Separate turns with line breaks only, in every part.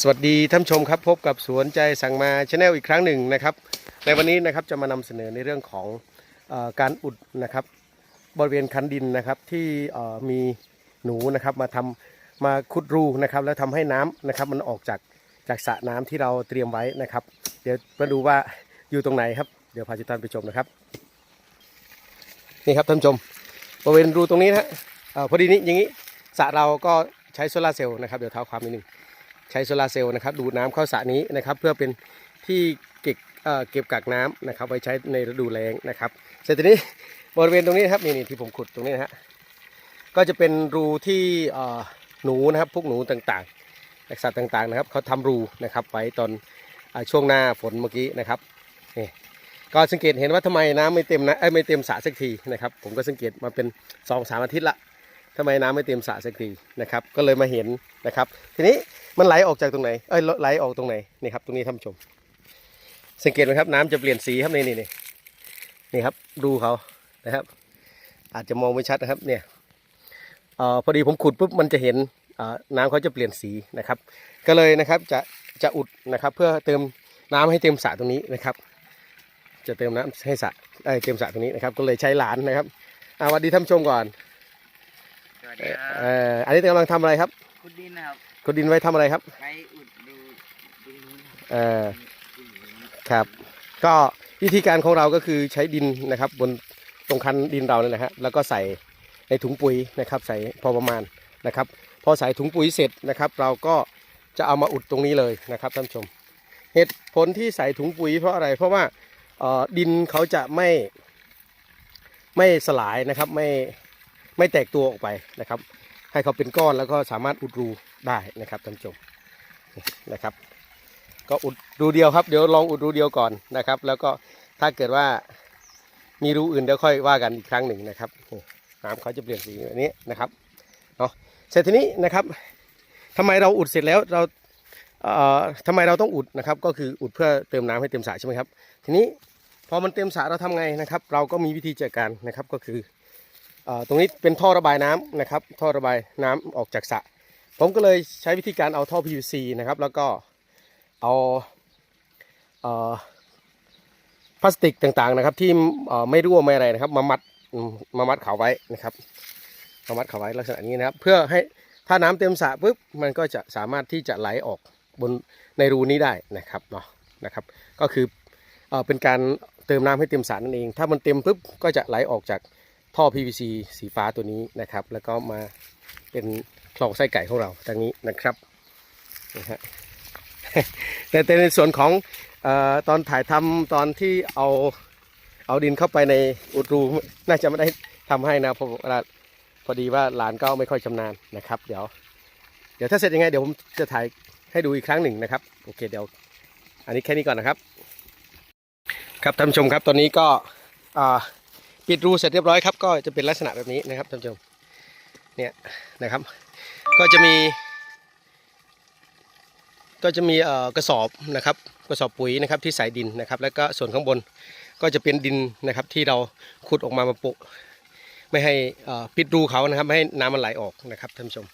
สวัสดีท่านชมครับพบกับสวนใจสั่งมาชาแนลอีกครั้งหนึ่งนะครับ ในวันนี้นะครับจะมานำเสนอในเรื่องของอการอุดนะครับ บริเวณคันดินนะครับที่มีหนูนะครับมาทำมาขุดรูนะครับ แล้วทำให้น้ำนะครับ มันออกจากจากสระน้ำที่เราเตรียมไว้นะครับ เดี๋ยวมาดูว่าอยู่ตรงไหนครับ เดี๋ยวพาทุกท่านไปชมนะครับ นี่ครับท่านชม บริเวณรูตรงนี้นะฮะเอ่อพอดีนี้อย่างนี้สระเราก็ใช้โซลาร์เซลล์นะครับเดี๋ยวเท้าความนิดนึง ใช้โซลาเซลล์นะครับดูดน้ำเข้าสระนี้นะครับ เพื่อเป็นที่เก็บเเก็บกักน้ำนะครับไว้ใช้ในฤดูแล้งนะครับเสร็จทีนี้บริเวณตรงนี้นะครับนี่นี่ที่ผมขุดตรงนี้นะฮะก็จะเป็นรูที่หนูนะครับพวกหนูต่างๆสัตว์ต่างๆนะครับเขาทำรูนะครับไว้ตอนอช่วงหน้าฝนเมื่อกี้นะครับนี่ก็สังเกตเห็นว่าทำไมน้ำไม่เต็มนะเอ้ไม่เต็มสระสักทีนะครับ ผมก็สังเกตมาเป็นสองสามอาทิตย์ละทำไมน้ำไม่เต็มสระสักทีนะครับ ก็เลยมาเห็นนะครับ ทีนี้ มันไหลออกจากตรงไหนเอ้ยไหลออกตรงไหนนี่ครับตรงนี้ท่านผู้ชม สังเกตไหมครับ น้ำจะเปลี่ยนสีครับนี่นี่นี่นี่ครับ ดูเขานะครับ อาจจะมองไม่ชัดนะครับ เนี่ยเอ่อพอดีผมขุดปุ๊บมันจะเห็นเอ่อน้ำเขาจะเปลี่ยนสีนะครับ ก็เลยนะครับจะจะอุดนะครับ เพื่อเติมน้ำให้เต็มสระตรงนี้นะครับ จะเติมน้ำให้สระเอ้ยเต็มสระตรงนี้นะครับ ก็เลยใช้หลานนะครับอ่าสวัสดีท่านผู้ชมก่อน
สวัสดีครับ
เอ่ออันนี้กำลังทำอะไรครับ
คุณดินนะครับ
ขุดดินไว้ทำอะไรครับ
ไปอุดดูดูนู้น
เอ่อ
ดูนู้น
ครับ ก็วิธีการของเราก็คือใช้ดินนะครับ บนตรงคันดินเราเนี่ยนะฮะแล้วก็ใส่ในถุงปุ๋ยนะครับ ใส่พอประมาณนะครับ พอใส่ถุงปุ๋ยเสร็จนะครับ เราก็จะเอามาอุดตรงนี้เลยนะครับท่านผู้ชม เหตุผลที่ใส่ถุงปุ๋ยเพราะอะไรเพราะว่าเอ่อดินเขาจะไม่ไม่สลายนะครับไม่ไม่แตกตัวออกไปนะครับ ให้เขาเป็นก้อนแล้วก็สามารถอุดรูได้นะครับท่านผู้ชมนะครับ ก็อุดรูเดียวครับเดี๋ยวลองอุดรูเดียวก่อนนะครับ แล้วก็ถ้าเกิดว่ามีรูอื่นเดี๋ยวค่อยว่ากันอีกครั้งหนึ่งนะครับน้ำเขาจะเปลี่ยนสีแบบนี้นะครับเนาะเสร็จทีนี้นะครับทำไมเราอุดเสร็จแล้วเราเอ่อทำไมเราต้องอุดนะครับ ก็คืออุดเพื่อเติมน้ำให้เต็มสระใช่ไหมครับ ทีนี้พอมันเต็มสระเราทำไงนะครับ เราก็มีวิธีจัดการนะครับก็คือ ตรงนี้เป็นท่อระบายน้ำนะครับ ท่อระบายน้ำออกจากสระผมก็เลยใช้วิธีการเอาท่อ PVC นะครับ แล้วก็เอาเออพลาสติกต่างๆนะครับ ที่ไม่รั่วไม่อะไรนะครับ มามัดมามัดเขาไว้นะครับมามัดเขาไว้ลักษณะนี้นะครับ เพื่อให้ถ้าน้ำเต็มสระปุ๊บมันก็จะสามารถที่จะไหลออกบนในรูนี้ได้นะครับเนาะนะครับ ก็คือเออเป็นการเติมน้ำให้เต็มสระนั่นเอง ถ้ามันเต็มปุ๊บก็จะไหลออกจาก ท่อ PVC สีฟ้าตัวนี้นะครับ แล้วก็มาเป็นคลองไส้ไก่ของเราทางนี้นะครับนะฮะแต่ในส่วนของออตอนถ่ายทำตอนที่เอาเอาดินเข้าไปในอุดรูน่าจะไม่ได้ทำให้นะเพราะว่าพอดีว่าหลานก็ไม่ค่อยชำนาญนะครับ เดี๋ยว เดี๋ยวถ้าเสร็จยังไงเดี๋ยวผมจะถ่ายให้ดูอีกครั้งหนึ่งนะครับโอเคเดี๋ยว อันนี้แค่นี้ก่อนนะครับ ครับท่านผู้ชมครับตอนนี้ก็อ่า ปิดรูเสร็จเรียบร้อยครับ ก็จะเป็นลักษณะแบบนี้นะครับท่านผู้ชมเนี่ยนะครับ ก็จะมี ก็จะมีเอ่อกระสอบนะครับกระสอบปุ๋ยนะครับที่ใส่ดินนะครับ แล้วก็ส่วนข้างบนก็จะเป็นดินนะครับที่เราขุดออกมามาปุไม่ให้เอ่อปิดรูเขานะครับไม่ให้น้ำมันไหลออกนะครับท่านผู้ชม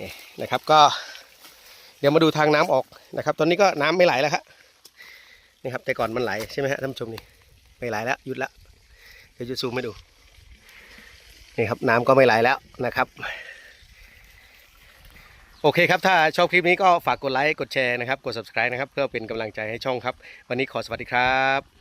นี่นะครับก็เดี๋ยวมาดูทางน้ำออกนะครับ ตอนนี้ก็น้ำไม่ไหลแล้วครับนี่ครับแต่ก่อนมันไหลใช่ไหมฮะท่านผู้ชมนี่ไม่ไหลแล้วหยุดแล้ว เดี๋ยวจะซูมให้ดู นี่ครับ น้ำก็ไม่ไหลแล้วนะครับ โอเคครับ ถ้าชอบคลิปนี้ก็ฝากกดไลค์ กดแชร์นะครับ กด subscribe นะครับ เพื่อเป็นกำลังใจให้ช่องครับ วันนี้ขอสวัสดีครับ